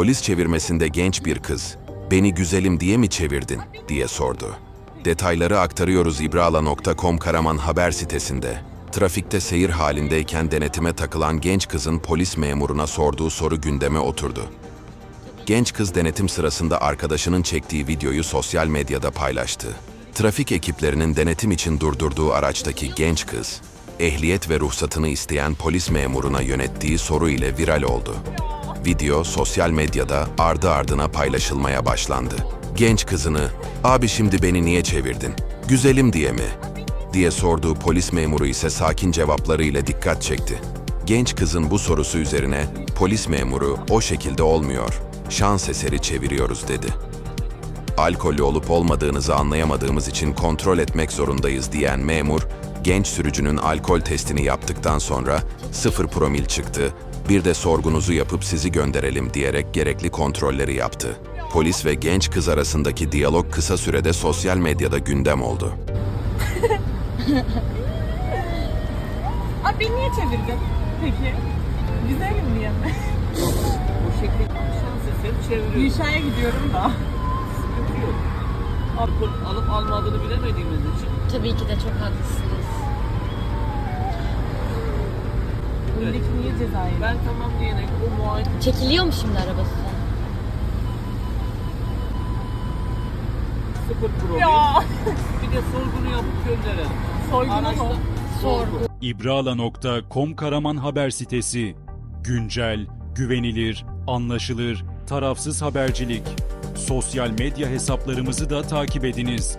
Polis çevirmesinde genç bir kız, "Beni güzelim diye mi çevirdin?" diye sordu. Detayları aktarıyoruz ibrala.com Karaman haber sitesinde. Trafikte seyir halindeyken denetime takılan genç kızın polis memuruna sorduğu soru gündeme oturdu. Genç kız denetim sırasında arkadaşının çektiği videoyu sosyal medyada paylaştı. Trafik ekiplerinin denetim için durdurduğu araçtaki genç kız, ehliyet ve ruhsatını isteyen polis memuruna yönettiği soru ile viral oldu. Video sosyal medyada ardı ardına paylaşılmaya başlandı. Genç kızını, "Abi şimdi beni niye çevirdin? Güzelim diye mi?" diye sorduğu polis memuru ise sakin cevaplarıyla dikkat çekti. Genç kızın bu sorusu üzerine polis memuru o şekilde olmuyor, şans eseri çeviriyoruz dedi. Alkollü olup olmadığınızı anlayamadığımız için kontrol etmek zorundayız diyen memur, genç sürücünün alkol testini yaptıktan sonra sıfır promil çıktı, bir de sorgunuzu yapıp sizi gönderelim diyerek gerekli kontrolleri yaptı. Polis ve genç kız arasındaki diyalog kısa sürede sosyal medyada gündem oldu. Abi beni niye çevirdin peki? Güzelim diye mi? Bu şekilde şans eseri çeviriyor. Gülşah'a gidiyorum da. Sıkıntı yok. Alkol alıp almadığını bilemediğimiz için Tabii ki de çok haklısınız. Öndeki niye ceza yedi? ben tamam diyene o muayene Çekiliyor mu şimdi arabası? sıfır problem. Ya. Bir de sorgunu yapıp gönderelim. Soygunu mu? Sorgu. İbrala.com Karaman haber sitesi. Güncel, güvenilir, anlaşılır, tarafsız habercilik. Sosyal medya hesaplarımızı da takip ediniz.